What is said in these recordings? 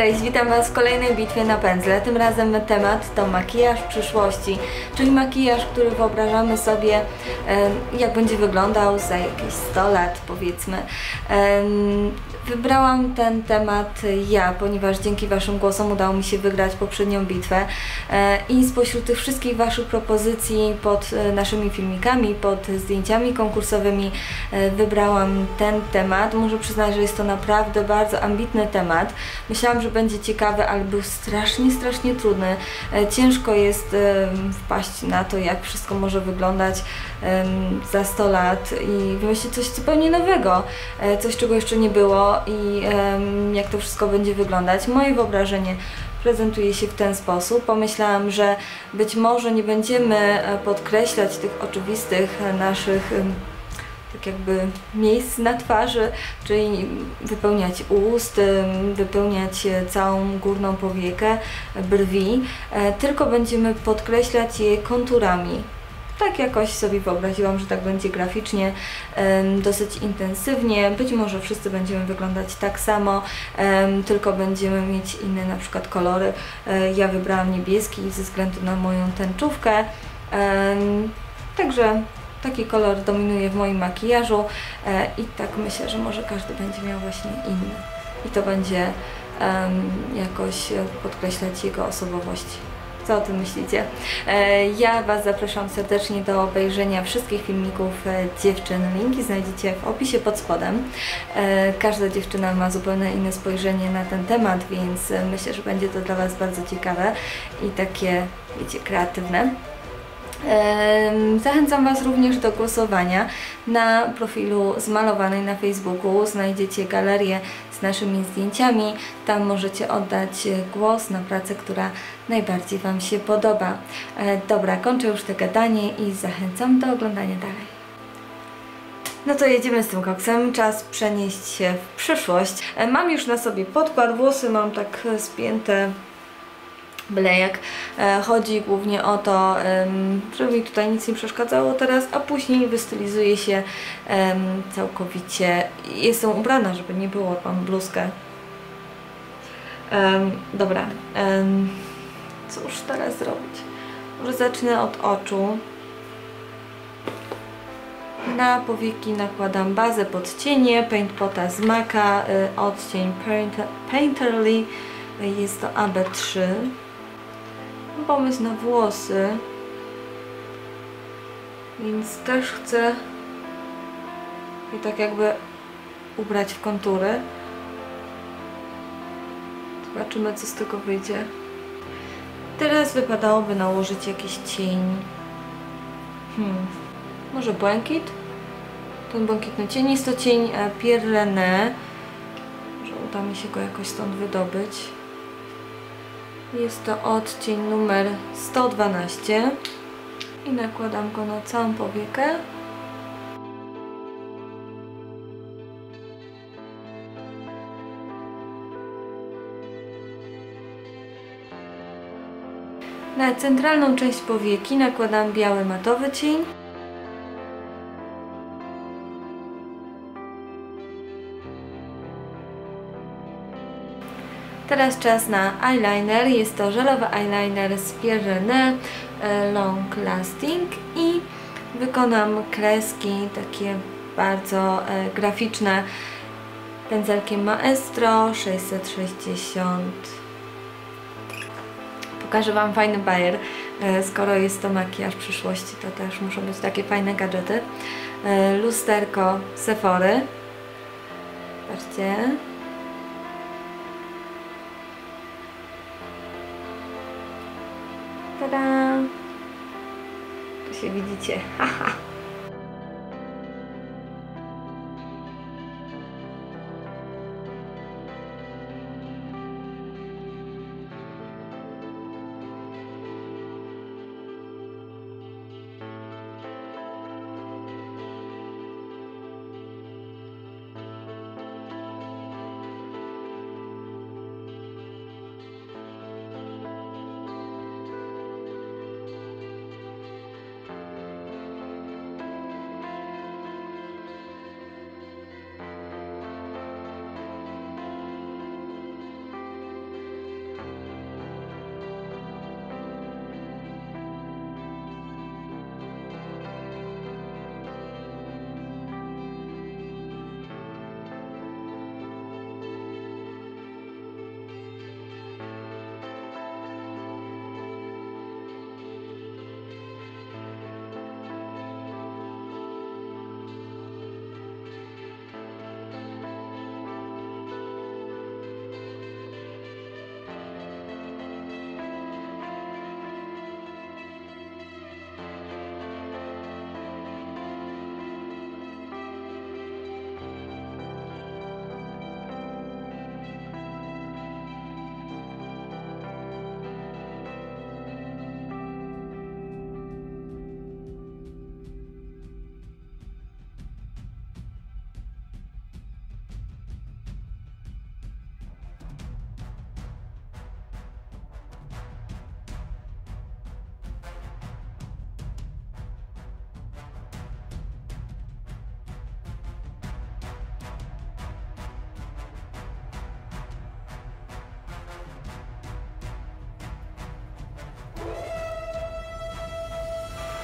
Cześć, witam Was w kolejnej bitwie na pędzle. Tym razem temat to makijaż przyszłości, czyli makijaż, który wyobrażamy sobie, e, jak będzie wyglądał za jakieś 100 lat, powiedzmy. E, wybrałam ten temat ja, ponieważ dzięki Waszym głosom udało mi się wygrać poprzednią bitwę e, i spośród tych wszystkich Waszych propozycji pod naszymi filmikami, pod zdjęciami konkursowymi wybrałam ten temat. Muszę przyznać, że jest to naprawdę bardzo ambitny temat. Myślałam, że będzie ciekawy, ale był strasznie, strasznie trudny. E, ciężko jest wpaść na to, jak wszystko może wyglądać za 100 lat i wymyślić coś zupełnie nowego, e, coś czego jeszcze nie było i jak to wszystko będzie wyglądać. Moje wyobrażenie prezentuje się w ten sposób. Pomyślałam, że być może nie będziemy e, podkreślać tych oczywistych naszych tak jakby miejsc na twarzy, czyli wypełniać ust, wypełniać całą górną powiekę, brwi, e, tylko będziemy podkreślać je konturami. Tak jakoś sobie wyobraziłam, że tak będzie graficznie, dosyć intensywnie. Być może wszyscy będziemy wyglądać tak samo, tylko będziemy mieć inne na przykład kolory. E, ja wybrałam niebieski ze względu na moją tęczówkę. Także Taki kolor dominuje w moim makijażu e, i tak myślę, że może każdy będzie miał właśnie inny. I to będzie jakoś podkreślać jego osobowość. Co o tym myślicie? E, ja Was zapraszam serdecznie do obejrzenia wszystkich filmików e, dziewczyn. Linki znajdziecie w opisie pod spodem. Każda dziewczyna ma zupełnie inne spojrzenie na ten temat, więc myślę, że będzie to dla Was bardzo ciekawe i takie, wiecie, kreatywne. Zachęcam Was również do głosowania. Na profilu zmalowanej na Facebooku znajdziecie galerię z naszymi zdjęciami. Tam możecie oddać głos na pracę, która najbardziej Wam się podoba. E, dobra, kończę już te gadanie i zachęcam do oglądania dalej. No to jedziemy z tym koksem, czas przenieść się w przyszłość. E, mam już na sobie podkład, włosy mam tak spięte blejek. E, chodzi głównie o to, żeby mi tutaj nic nie przeszkadzało teraz, a później wystylizuje się całkowicie. Jestem ubrana, żeby nie było, mam bluzkę. Dobra, cóż teraz zrobić? Może zacznę od oczu. Na powieki nakładam bazę pod cienie, Paint Pota z Maka, y, odcień Painterly, jest to AB3 pomysł na włosy, więc też chcę je tak jakby ubrać w kontury. Zobaczymy, co z tego wyjdzie. Teraz wypadałoby nałożyć jakiś cień. Hmm. Może błękit? Ten błękitny cień jest to cień e, Pierre René. Może uda mi się go jakoś stąd wydobyć. Jest to odcień numer 112 i nakładam go na całą powiekę. Na centralną część powieki nakładam biały matowy cień. Teraz czas na eyeliner. Jest to żelowy eyeliner z Pierre e, Long Lasting i wykonam kreski takie bardzo e, graficzne pędzelkiem Maestro 660. Pokażę Wam fajny bajer. E, skoro jest to makijaż przyszłości, to też muszą być takie fajne gadżety. Lusterko Sephory. Patrzcie. Tada! Tu się widzicie. Haha!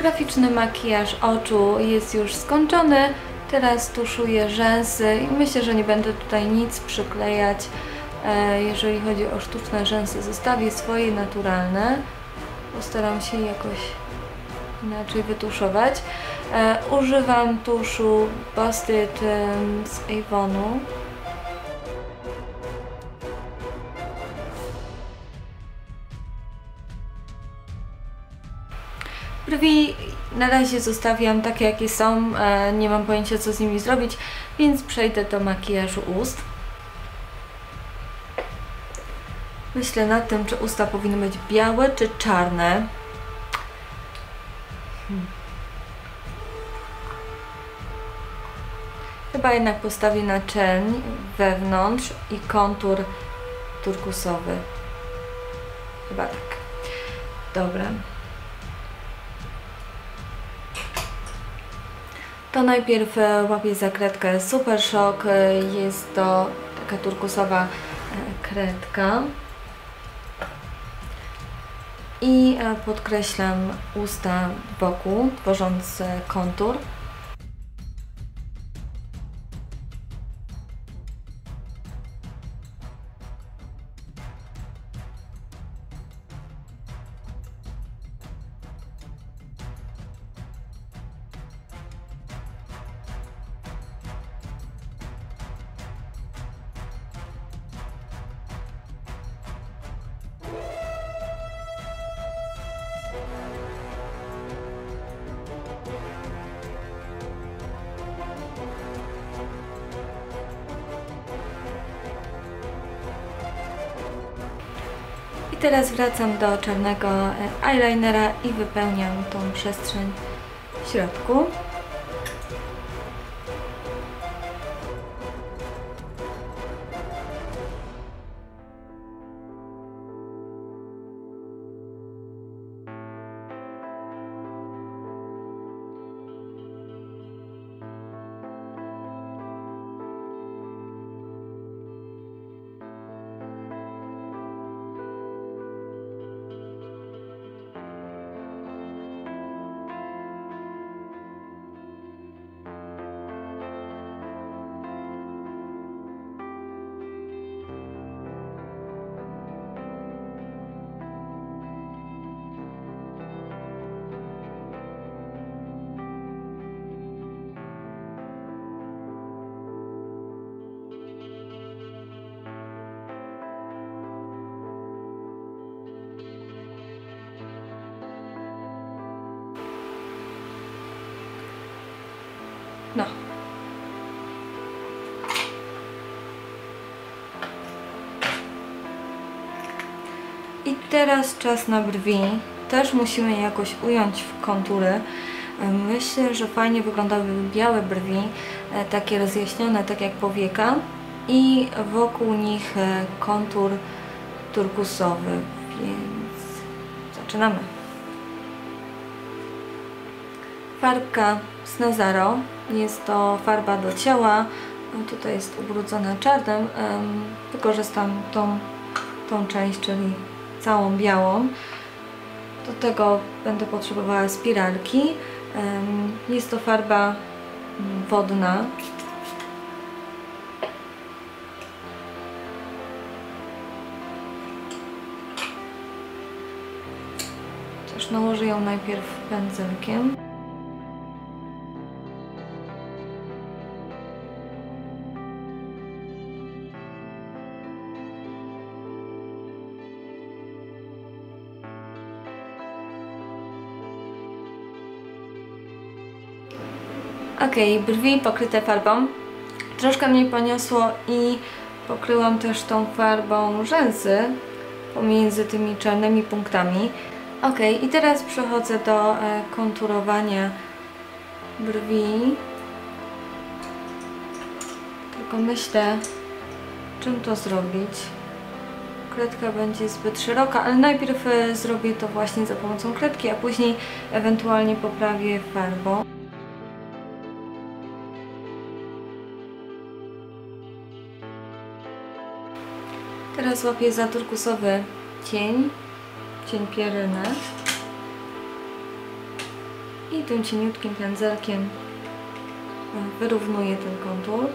Graficzny makijaż oczu jest już skończony. Teraz tuszuję rzęsy i myślę, że nie będę tutaj nic przyklejać. E, jeżeli chodzi o sztuczne rzęsy, zostawię swoje naturalne. Postaram się jakoś inaczej wytuszować. E, używam tuszu Busted z Avonu. Brwi na razie zostawiam takie jakie są, e, nie mam pojęcia co z nimi zrobić, więc przejdę do makijażu ust. Myślę nad tym, czy usta powinny być białe czy czarne. Hmm. Chyba jednak postawię na czerń wewnątrz i kontur turkusowy. Chyba tak. Dobra. To najpierw e, łapię kredkę Super Shock. E, jest to taka turkusowa e, kredka. I podkreślam usta wokół, tworząc kontur. Teraz wracam do czarnego e, eyelinera i wypełniam tą przestrzeń w środku. No. I teraz czas na brwi. Też musimy jakoś ująć w kontury. Myślę, że fajnie wyglądałyby białe brwi, e, takie rozjaśnione, tak jak powieka i wokół nich e, kontur turkusowy, więc zaczynamy. Farbka z Nazaro jest to farba do ciała. Tutaj jest ubrudzona czarnym. Wykorzystam tą, tą część, czyli całą białą. Do tego będę potrzebowała spiralki. Jest to farba wodna. Też nałożę ją najpierw pędzelkiem. Ok, brwi pokryte farbą. Troszkę mnie poniosło i pokryłam też tą farbą rzęsy pomiędzy tymi czarnymi punktami. Ok, i teraz przechodzę do e, konturowania brwi. Tylko myślę, czym to zrobić. Kredka będzie zbyt szeroka, ale najpierw e, zrobię to właśnie za pomocą kredki, a później ewentualnie poprawię farbą. Teraz łapię za turkusowy cień, cień pieryny. i tym cieniutkim pędzelkiem wyrównuję ten kontur.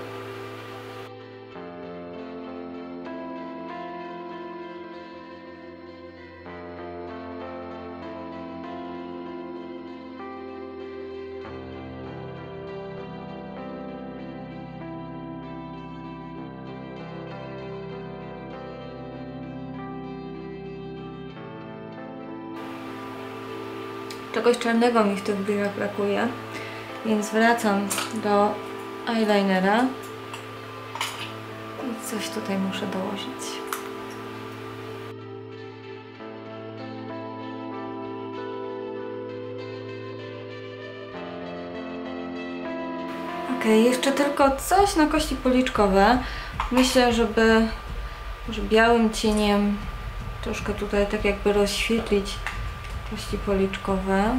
Czegoś czarnego mi w tych brwiach brakuje, więc wracam do eyelinera i coś tutaj muszę dołożyć. Ok, jeszcze tylko coś na kości policzkowe. Myślę, żeby może białym cieniem troszkę tutaj tak jakby rozświetlić kości policzkowe.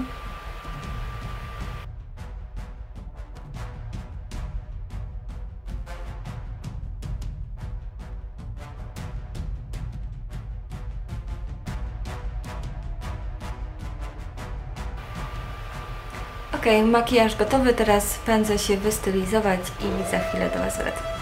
Ok, makijaż gotowy, teraz pędzę się wystylizować i za chwilę do Was wracam.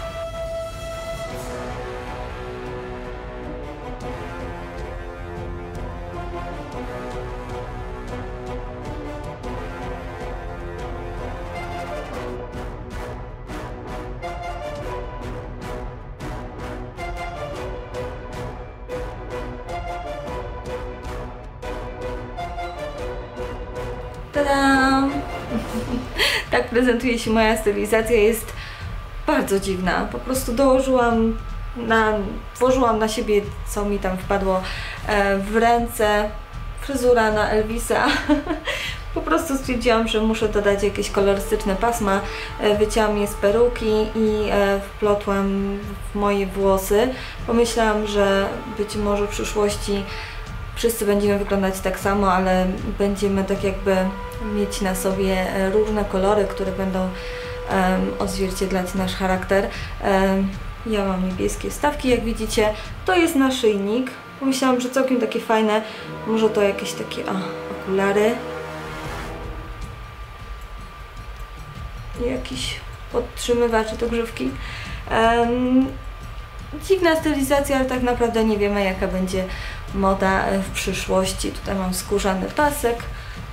Tada! tak prezentuje się moja stylizacja. Jest bardzo dziwna. Po prostu dołożyłam na, włożyłam na siebie, co mi tam wpadło e, w ręce. Fryzura na Elvisa. po prostu stwierdziłam, że muszę dodać jakieś kolorystyczne pasma. E, wycięłam je z peruki i e, wplotłam w moje włosy. Pomyślałam, że być może w przyszłości wszyscy będziemy wyglądać tak samo, ale będziemy tak jakby mieć na sobie e, różne kolory, które będą um, odzwierciedlać nasz charakter. Um, ja mam niebieskie stawki, jak widzicie. To jest naszyjnik. Pomyślałam, że całkiem takie fajne. Może to jakieś takie o, okulary. Jakiś podtrzymywacz do grzywki. Um, dziwna stylizacja, ale tak naprawdę nie wiemy jaka będzie moda w przyszłości. Tutaj mam skórzany pasek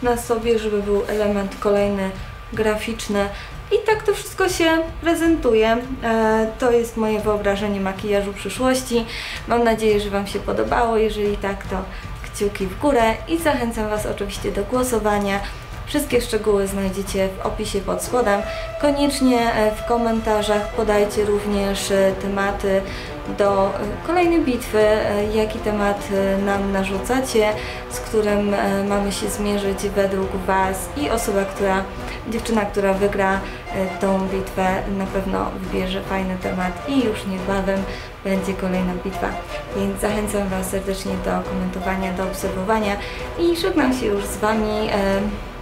na sobie, żeby był element kolejny graficzny. I tak to wszystko się prezentuje. E, to jest moje wyobrażenie makijażu przyszłości. Mam nadzieję, że Wam się podobało. Jeżeli tak, to kciuki w górę i zachęcam Was oczywiście do głosowania. Wszystkie szczegóły znajdziecie w opisie pod spodem. Koniecznie e, w komentarzach podajcie również e, tematy do e, kolejnej bitwy, jaki temat nam narzucacie, z którym mamy się zmierzyć według Was i osoba, która, dziewczyna, która wygra tą bitwę na pewno wybierze fajny temat i już niebawem będzie kolejna bitwa. Więc zachęcam Was serdecznie do komentowania, do obserwowania i żegnam się już z Wami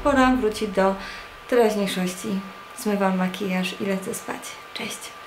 pora wrócić do teraźniejszości. Zmywam makijaż i lecę spać. Cześć!